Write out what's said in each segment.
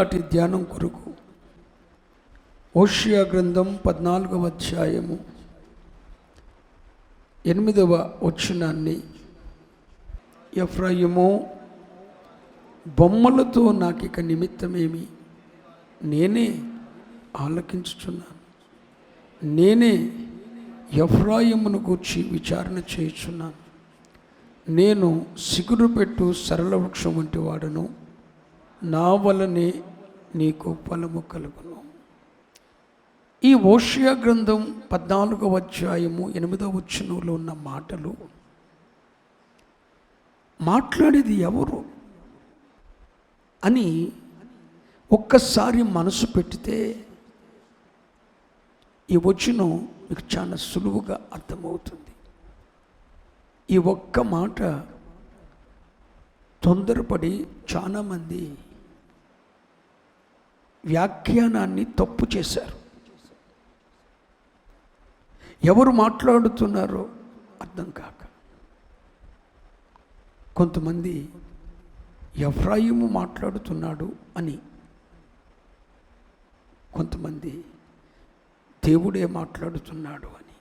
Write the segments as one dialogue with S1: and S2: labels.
S1: ఈనాటి ధ్యానం కొరకు ఓషియా గ్రంథం పద్నాలుగవ అధ్యాయము ఎనిమిదవ వచనాన్ని ఎఫ్రాయిము బొమ్మలతో నాకు ఇక నిమిత్తమేమి? నేనే ఆలకించుచున్నాను. నేనే ఎఫ్రాయిమును గూర్చి విచారణ చేయుచున్నాను. నేను సిగురు పెట్టు సరళ వృక్షం వంటి వాడను. నా వలనే నీకు ఫలము కలుగును. ఈ ఓషియా గ్రంథం పద్నాలుగవ అధ్యాయము ఎనిమిదవ వచనంలో ఉన్న మాటలు. మాట్లాడేది ఎవరు? అని ఒక్కసారి మనసు పెట్టితే ఈ వచనం మీకు చాలా సులువుగా అర్థమవుతుంది. ఈ ఒక్క మాట తొందరపడి చాలామంది వ్యాఖ్యానాన్ని తప్పు చేశారు. ఎవరు మాట్లాడుతున్నారో అర్థం కాక. కొంతమంది ఎఫ్రాయిము మాట్లాడుతున్నాడు అని. కొంతమంది దేవుడే మాట్లాడుతున్నాడు అని.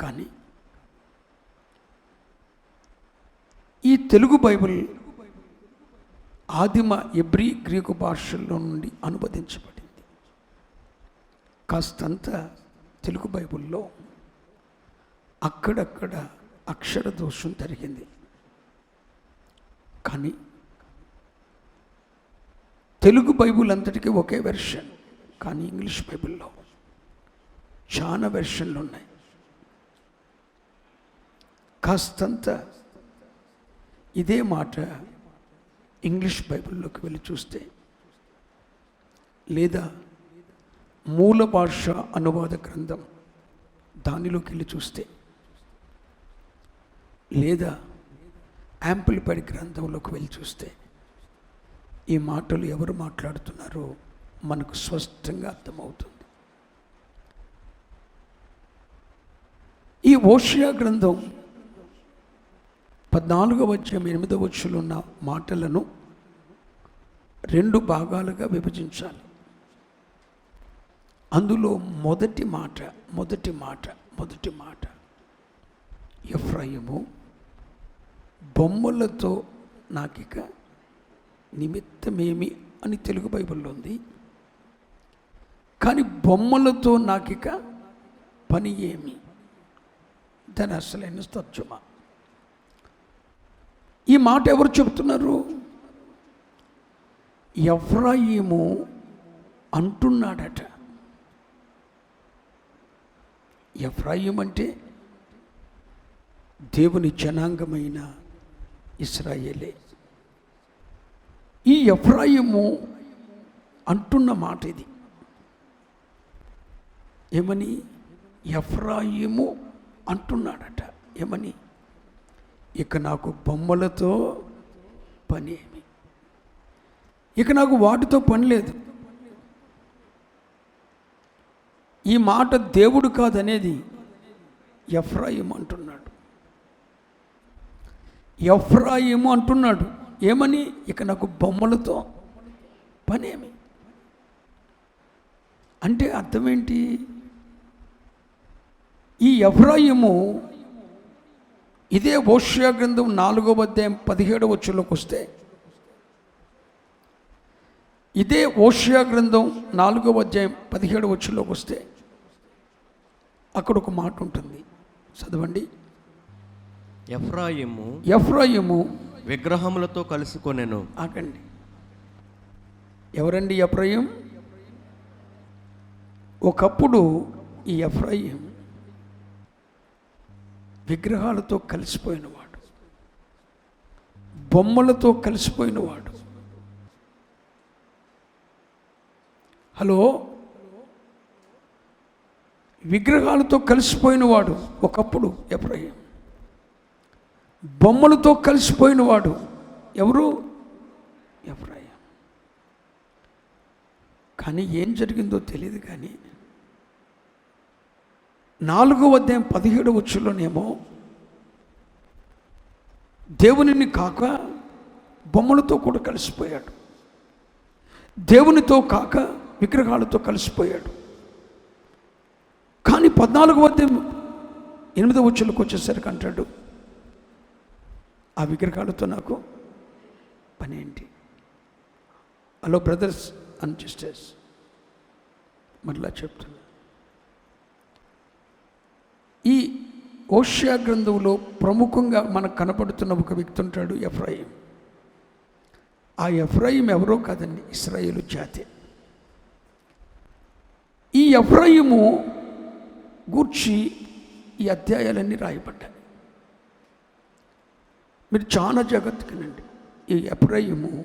S1: కానీ ఈ తెలుగు బైబిల్ ఆదిమ ఎబ్రి గ్రీకు భాషల్లో నుండి అనువదించబడింది. కాస్తంత తెలుగు బైబిల్లో అక్కడక్కడ అక్షర దోషం జరిగింది. కానీ తెలుగు బైబుల్ అంతటికీ ఒకే వెర్షన్ కానీ ఇంగ్లీష్ బైబిల్లో చాలా వెర్షన్లు ఉన్నాయి. కాస్తంత ఇదే మాట ఇంగ్లీష్ బైబిల్లోకి వెళ్ళి చూస్తే లేదా మూల భాష అనువాద గ్రంథం దానిలోకి వెళ్ళి చూస్తే లేదా యాంప్లిఫైడ్ గ్రంథంలోకి వెళ్ళి చూస్తే ఈ మాటలు ఎవరు మాట్లాడుతున్నారో మనకు స్పష్టంగా అర్థమవుతుంది. ఈ ఓషియా గ్రంథం పద్నాలుగవ వచ్చే ఎనిమిదవ వచ్చులు ఉన్న మాటలను రెండు భాగాలుగా విభజించాలి. అందులో మొదటి మాట మొదటి మాట మొదటి మాట. ఎఫ్రాయిము బొమ్మలతో నాకిక నిమిత్తమేమి అని తెలుగు బైబిల్లో ఉంది. కానీ బొమ్మలతో నాకిక పని ఏమి? దాని అసలైన తత్వమా ఈ మాట ఎవరు చెప్తున్నారు? ఎఫ్రాయిము అంటున్నాడట. ఎఫ్రాయిం అంటే దేవుని జనాంగమైన ఇస్రాయేలే. ఈ ఎఫ్రాయిము అంటున్న మాట ఇది. ఏమని? ఎఫ్రాయిము అంటున్నాడట. ఏమని? ఇక నాకు బొమ్మలతో పని ఏమి? ఇక నాకు వాటితో పని లేదు. ఈ మాట దేవుడు కాదనేది ఎఫ్రాయిం అంటున్నాడు. ఎఫ్రాయిము అంటున్నాడు. ఏమని? ఇక నాకు బొమ్మలతో పనేమి అంటే అర్థమేంటి ఈ ఎఫ్రాయిము ఇదే ఓషియా గ్రంథం నాలుగవ అధ్యాయం పదిహేడవ వచ్చులోకి వస్తే ఇదే ఓషియా గ్రంథం నాలుగవ అధ్యాయం పదిహేడు వచ్చులోకి వస్తే అక్కడ ఒక మాట ఉంటుంది. చదవండి.
S2: ఎఫ్రాయిము
S1: ఎఫ్రాయిము
S2: విగ్రహములతో కలుసుకొనెను.
S1: ఆగండి. ఎవరండి ఎఫ్రాయిం? ఒకప్పుడు ఈ ఎఫ్రాయిం విగ్రహాలతో కలిసిపోయినవాడు. బొమ్మలతో కలిసిపోయినవాడు. హలో? విగ్రహాలతో కలిసిపోయినవాడు ఒకప్పుడు ఎఫ్రాయిం బొమ్మలతో కలిసిపోయినవాడు ఎవరు? ఎఫ్రాయిం కానీ ఏం జరిగిందో తెలియదు కానీ నాలుగో అధ్యాయం పదిహేడు వచ్చులోనేమో దేవునిని కాక బొమ్మలతో కూడా కలిసిపోయాడు. దేవునితో కాక విగ్రహాలతో కలిసిపోయాడు. కానీ పద్నాలుగు వద్ద ఎనిమిదో వచ్చులకు వచ్చేసరికి అంటాడు ఆ విగ్రహాలతో నాకు పని ఏంటి హలో బ్రదర్స్ అండ్ సిస్టర్స్ మరలా చెప్తున్నా ఈ ఓషియా గ్రంథంలో ప్రముఖంగా మనకు కనపడుతున్న ఒక వ్యక్తి ఉంటాడు ఎఫ్రాయిం. ఆ ఎఫ్రాయిం ఎవరో కాదండి ఇస్రాయేలు జాతి. ఈ ఎఫ్రాయిము గూర్చి ఈ అధ్యాయాలన్నీ రాయబడ్డాయి. మీరు చాలా జాగ్రత్తగానండి ఈ ఎఫ్రాయిము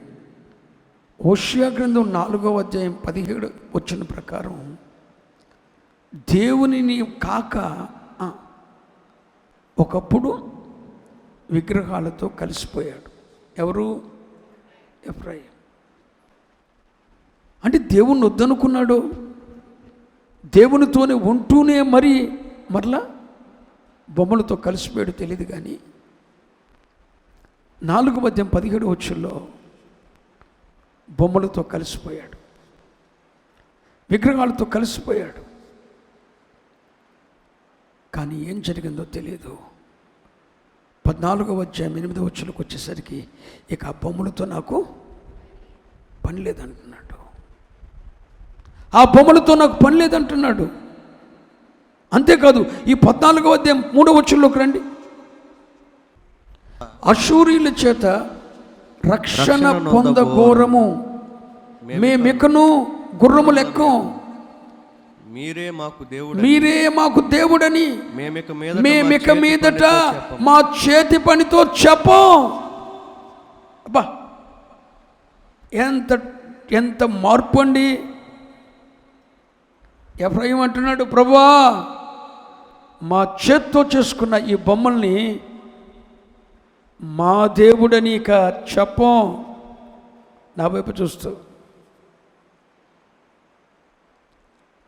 S1: ఓషియా గ్రంథం నాలుగవ అధ్యాయం పదిహేడు వచ్చిన ప్రకారం దేవునిని కాక ఒకప్పుడు విగ్రహాలతో కలిసిపోయాడు. ఎవరు? ఎఫ్రాయిం. అంటే దేవుణ్ణి వద్దనుకున్నాడు. దేవునితోనే ఉంటూనే మరి మరలా బొమ్మలతో కలిసిపోయాడు తెలియదు కానీ నాలుగు మధ్యం పదిహేడు వచ్చుల్లో బొమ్మలతో కలిసిపోయాడు. విగ్రహాలతో కలిసిపోయాడు. కానీ ఏం జరిగిందో తెలియదు పద్నాలుగవ అధ్యాయం ఎనిమిదవ వచ్చులకు వచ్చేసరికి ఇక ఆ బొమ్మలతో నాకు పని లేదంటున్నాడు. ఆ బొమ్మలతో నాకు పని లేదంటున్నాడు. అంతేకాదు ఈ పద్నాలుగవ అధ్యాయం మూడవ వచ్చుల్లోకి రండి. అశూరీల చేత రక్షణ
S2: రక్షణ
S1: పొందఘోరము మేమికను గుర్రము లెక్కం.
S2: మీరే మాకు దేవుడు
S1: మీరే మాకు దేవుడని.
S2: మేమిక మీద
S1: మేమిక మీదట మా చేతి పనితో చెప్పం. అబ్బా ఎంత ఎంత మార్పు అండి. ఎఫ్రాయిం అంటున్నాడు ప్రభువా మా చేత్తో చేసుకున్న ఈ బొమ్మల్ని మా దేవుడని ఇక చెప్పం. నా వైపు చూస్తూ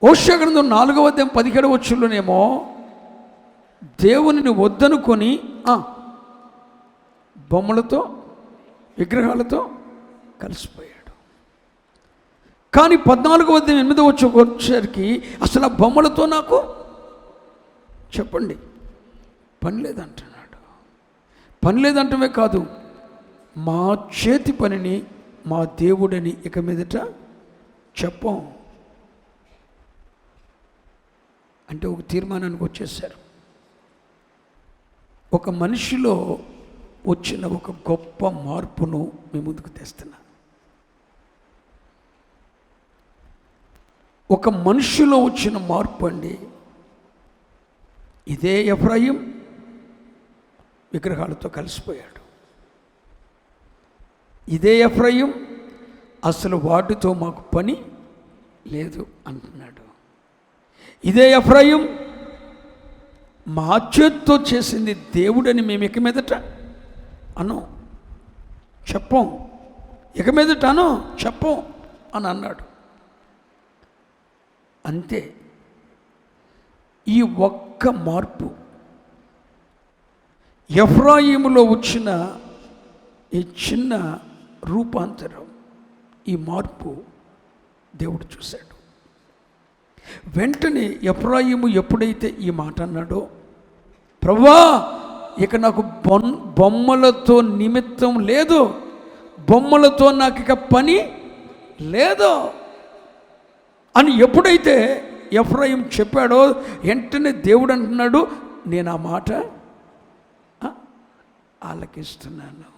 S1: ఓషగ్రంథం నాలుగవ అధ్యాయం పదిహేడు వచ్చుల్లోనేమో దేవునిని వద్దనుకొని బొమ్మలతో విగ్రహాలతో కలిసిపోయాడు. కానీ పద్నాలుగవ అధ్యాయం ఎనిమిదో వచ్చేసరికి అసలు ఆ బొమ్మలతో నాకు చెప్పండి పని లేదంటున్నాడు. పని లేదంటమే కాదు మా చేతి పనిని మా దేవుడని ఇక మీదట చెప్పం. అంటే ఒక తీర్మానానికి వచ్చేసారు. ఒక మనిషిలో వచ్చిన ఒక గొప్ప మార్పును మీ ముందుకు తెస్తున్నా. ఒక మనిషిలో వచ్చిన మార్పు అండి ఇదే ఎఫ్రాయిం విగ్రహాలతో కలిసిపోయాడు. ఇదే ఎఫ్రాయిం అసలు వాటితో మాకు పని లేదు అంటున్నాడు. ఇదే ఎఫ్రాయిం మా చేత్తో చేసింది దేవుడని మేము ఇక మీదట అను. చెప్పం. ఇక మీదట అను చెప్పం అని అన్నాడు. అంతే. ఈ ఒక్క మార్పు. ఎఫ్రాయిములో వచ్చిన ఈ చిన్న రూపాంతరం ఈ మార్పు దేవుడు చూశాడు. వెంటనే ఎఫ్రాయిము ఎప్పుడైతే ఈ మాట అన్నాడో ప్రభా ఇక నాకు బొన్ బొమ్మలతో నిమిత్తం లేదు. బొమ్మలతో నాకు ఇక పని లేదు. అని ఎప్పుడైతే ఎఫ్రాయిం చెప్పాడో వెంటనే దేవుడు అంటున్నాడు నేను ఆ మాట ఆలకిస్తున్నాను.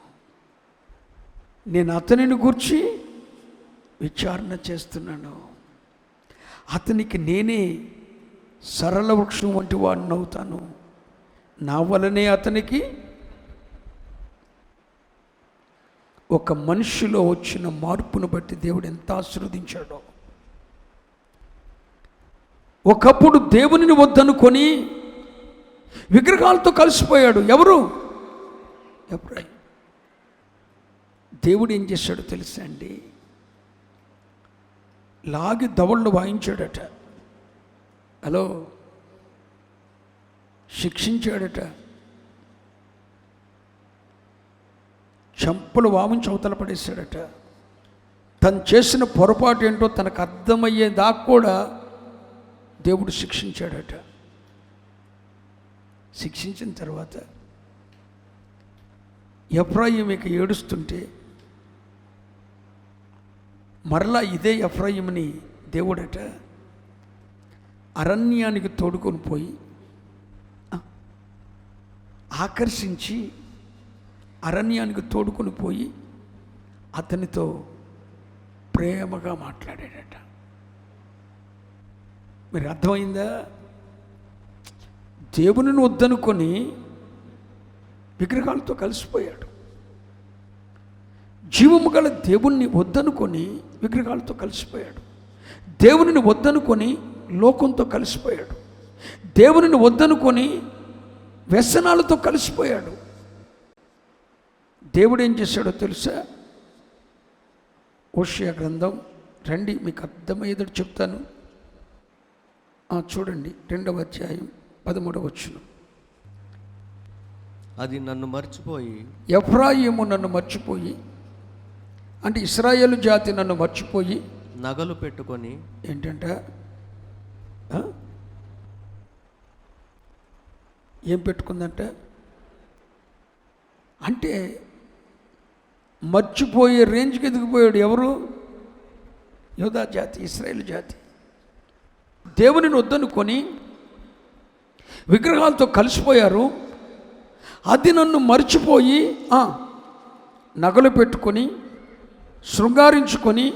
S1: నేను అతనిని గురించి విచారణ చేస్తున్నాను. అతనికి నేనే సరళ వృక్షం వంటి వాడిని అవుతాను నా వలనే అతనికి ఒక మనిషిలో వచ్చిన మార్పును బట్టి దేవుడు ఎంత ఆశీర్వదించాడో. ఒకప్పుడు దేవునిని వద్దనుకొని విగ్రహాలతో కలిసిపోయాడు. ఎవరు? ఎప్పుడై దేవుడు ఏం చేశాడో తెలుసా అండి? లాగి దవళ్ళు వాయించాడట. హలో? శిక్షించాడట. చెంపలు వామించి అవతల పడేశాడట. తను చేసిన పొరపాటు ఏంటో తనకు అర్థమయ్యేదాకా కూడా దేవుడు శిక్షించాడట. శిక్షించిన తర్వాత ఎఫ్రాయిం ఇక ఏడుస్తుంటే మరలా ఇదే ఎఫ్రాయింని దేవుడట అరణ్యానికి తోడుకొని పోయి ఆకర్షించి అరణ్యానికి తోడుకొని పోయి అతనితో ప్రేమగా మాట్లాడాడట. మీరు అర్థమైందా? దేవుని వద్దనుకొని విగ్రహాలతో కలిసిపోయాడు. జీవము గల దేవుణ్ణి వద్దనుకొని విగ్రహాలతో కలిసిపోయాడు. దేవునిని వద్దనుకొని లోకంతో కలిసిపోయాడు. దేవునిని వద్దనుకొని వ్యసనాలతో కలిసిపోయాడు. దేవుడు ఏం చేశాడో తెలుసా? ఓషియా గ్రంథం రండి మీకు అర్థమయ్యేదని చెప్తాను. చూడండి రెండవ అధ్యాయం పదమూడవ వచ్చును
S2: అది నన్ను మర్చిపోయి
S1: ఎఫ్రాయిము నన్ను మర్చిపోయి అంటే ఇస్రాయేలు జాతి నన్ను మర్చిపోయి
S2: నగలు పెట్టుకొని
S1: ఏంటంట? ఏం పెట్టుకుందంట అంటే మర్చిపోయే రేంజ్కి ఎదిగిపోయాడు ఎవరు? యోధా జాతి ఇస్రాయేల్ జాతి. దేవునిని వద్దనుకొని విగ్రహాలతో కలిసిపోయారు. అది నన్ను మర్చిపోయి నగలు పెట్టుకొని శృంగారించుకొని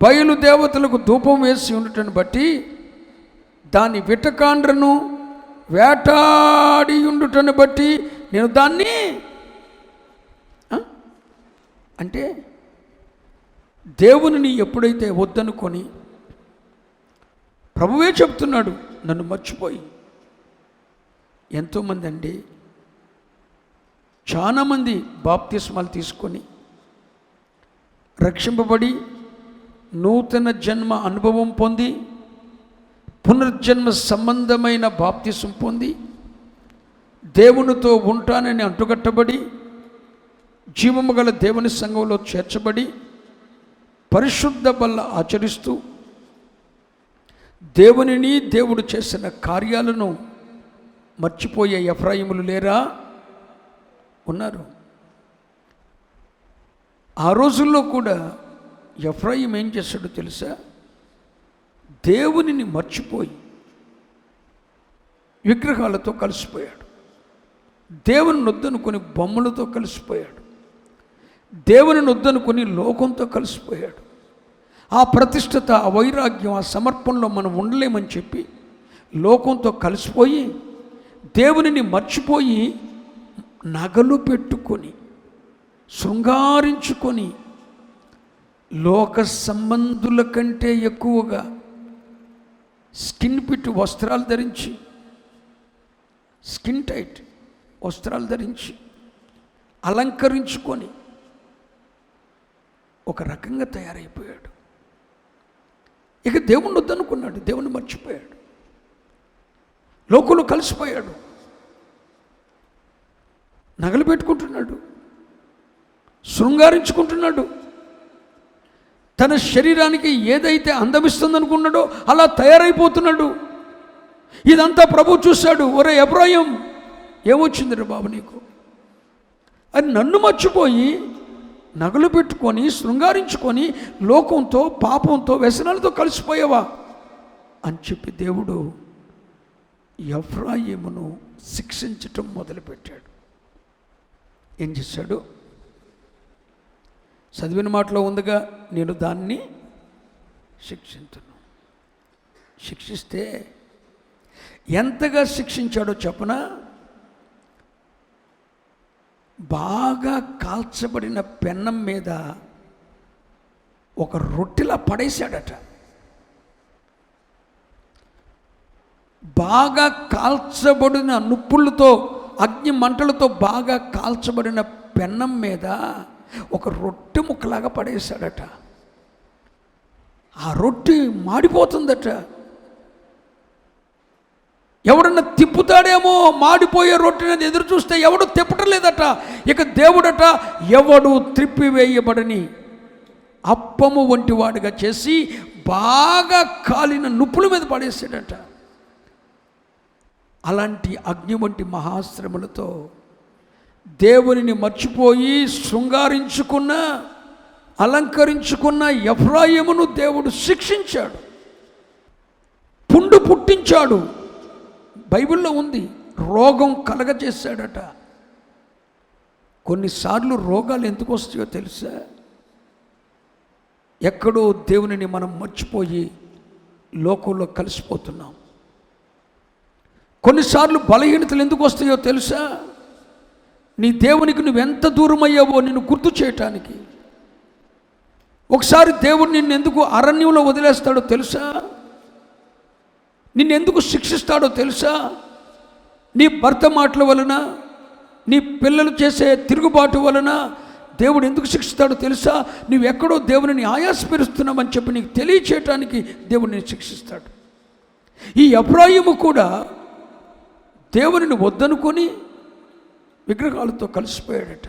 S1: బయలు దేవతలకు ధూపం వేసి ఉండటం బట్టి దాని విటకాండ్రను వేటాడి ఉండుటను బట్టి నేను దాన్ని అంటే దేవునిని ఎప్పుడైతే వద్దనుకొని ప్రభువే చెప్తున్నాడు నన్ను మర్చిపోయి. ఎంతోమంది అండి చాలామంది బాప్తిస్మాలు తీసుకొని రక్షింపబడి నూతన జన్మ అనుభవం పొంది పునర్జన్మ సంబంధమైన బాప్తిసం పొంది దేవునితో ఉంటానని అంటుకట్టబడి జీవము గల దేవుని సంఘంలో చేర్చబడి పరిశుద్ధ బల్ల ఆచరిస్తూ దేవునిని దేవుడు చేసిన కార్యాలను మర్చిపోయే ఎఫ్రాయిములు లేరా? ఉన్నారు. ఆ రోజుల్లో కూడా ఎఫ్రాయిం ఏం చేశాడో తెలుసా? దేవునిని మర్చిపోయి విగ్రహాలతో కలిసిపోయాడు. దేవుని నొద్దనుకొని బొమ్మలతో కలిసిపోయాడు. దేవుని నొద్దనుకొని లోకంతో కలిసిపోయాడు. ఆ ప్రతిష్టత ఆ వైరాగ్యం ఆ సమర్పణలో మనం ఉండలేమని చెప్పి లోకంతో కలిసిపోయి దేవునిని మర్చిపోయి నగలు పెట్టుకొని శృంగారించుకొని లోక సంబంధుల కంటే ఎక్కువగా స్కిన్ పిట్ వస్త్రాలు ధరించి స్కిన్ టైట్ వస్త్రాలు ధరించి అలంకరించుకొని ఒక రకంగా తయారైపోయాడు. ఇక దేవుణ్ణి వద్దనుకున్నాడు దేవుణ్ణి మర్చిపోయాడు. లోకంలో కలిసిపోయాడు. నగలు పెట్టుకుంటున్నాడు. శృంగారించుకుంటున్నాడు. తన శరీరానికి ఏదైతే అందమిస్తుందనుకున్నాడో అలా తయారైపోతున్నాడు. ఇదంతా ప్రభు చూశాడు. ఒరే ఎబ్రాయం ఏమొచ్చింది రే బాబు నీకు? అది నన్ను మర్చిపోయి నగలు పెట్టుకొని శృంగారించుకొని లోకంతో పాపంతో వ్యసనాలతో కలిసిపోయావా? అని చెప్పి దేవుడు ఎఫ్రాయిమును శిక్షించటం మొదలుపెట్టాడు. ఏం చేశాడు? చదివిన మాటలో ఉందిగా నేను దాన్ని శిక్షించను. శిక్షిస్తే ఎంతగా శిక్షించాడో చెప్పనా? బాగా కాల్చబడిన పెన్నం మీద ఒక రొట్టెలా పడేశాడట. బాగా కాల్చబడిన నుప్పులతో అగ్ని మంటలతో బాగా కాల్చబడిన పెన్నం మీద ఒక రొట్టె ముక్కలాగా పడేశాడట. ఆ రొట్టె మాడిపోతుందట. ఎవడన్నా తిప్పుతాడేమో మాడిపోయే రొట్టెని ఎదురు చూస్తే ఎవడు తిప్పటలేదట. ఇక దేవుడట ఎవడు త్రిప్పివేయబడని అప్పము వంటి వాడిగా చేసి బాగా కాలిన నుప్పుల మీద పడేసాడట అలాంటి అగ్ని వంటి మహాశ్రమలతో దేవునిని మర్చిపోయి శృంగారించుకున్న అలంకరించుకున్న ఎఫ్రాయిమును దేవుడు శిక్షించాడు. పుండు పుట్టించాడు. బైబిల్లో ఉంది రోగం కలగజేశాడట. కొన్నిసార్లు రోగాలు ఎందుకు వస్తాయో తెలుసా? ఎక్కడో దేవునిని మనం మర్చిపోయి లోకంలో కలిసిపోతున్నాం. కొన్నిసార్లు బలహీనతలు ఎందుకు వస్తాయో తెలుసా? నీ దేవునికి నువ్వెంత దూరం అయ్యావో నిన్ను గుర్తు చేయటానికి. ఒకసారి దేవుడు నిన్ను ఎందుకు అరణ్యంలో వదిలేస్తాడో తెలుసా? నిన్నెందుకు శిక్షిస్తాడో తెలుసా? నీ భర్త మాటల వలన నీ పిల్లలు చేసే తిరుగుబాటు వలన దేవుడు ఎందుకు శిక్షిస్తాడో తెలుసా? నువ్వు ఎక్కడో దేవుని ఆయాసపరుస్తున్నామని చెప్పి నీకు తెలియచేయటానికి దేవుడిని శిక్షిస్తాడు. ఈ అబ్రాయిము కూడా దేవుని వద్దనుకొని విగ్రహాలతో కలిసిపోయాడట.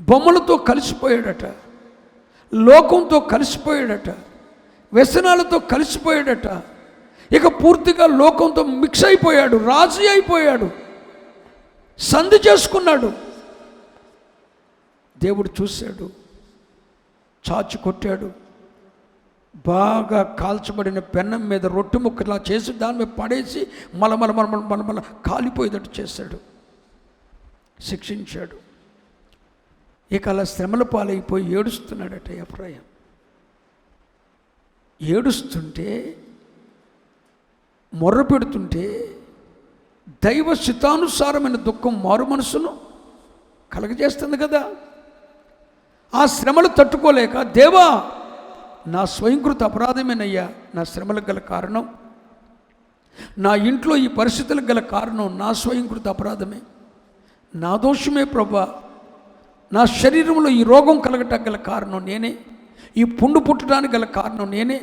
S1: బొమ్మలతో కలిసిపోయాడట. లోకంతో కలిసిపోయాడట. వ్యసనాలతో కలిసిపోయాడట. ఇక పూర్తిగా లోకంతో మిక్స్ అయిపోయాడు రాజీ అయిపోయాడు. సంధి చేసుకున్నాడు. దేవుడు చూశాడు. చాచి కొట్టాడు. బాగా కాల్చబడిన పెన్నం మీద రొట్టె ముక్కలా చేసి దాని మీద పడేసి మలమల మలమల మలమల కాలిపోయేటట్టు చేశాడు. శిక్షించాడు. ఇక అలా శ్రమల పాలైపోయి ఏడుస్తున్నాడట ఎఫ్రాయం. ఏడుస్తుంటే మొర్ర పెడుతుంటే దైవ శితానుసారమైన దుఃఖం మారు మనసును కలగజేస్తుంది కదా. ఆ శ్రమలు తట్టుకోలేక దేవా నా స్వయంకృత అపరాధమేనయ్యా నా శ్రమలకు గల కారణం. నా ఇంట్లో ఈ పరిస్థితులకు గల కారణం నా స్వయంకృత అపరాధమే. నా దోషమే ప్రభా. నా శరీరంలో ఈ రోగం కలగటం గల కారణం నేనే. ఈ పుండు పుట్టడానికి గల కారణం నేనే.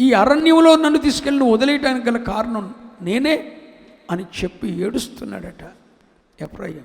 S1: ఈ అరణ్యంలో నన్ను తీసుకెళ్ళి వదిలేయడానికి గల కారణం నేనే అని చెప్పి ఏడుస్తున్నాడట. ఎఫ్రాయిం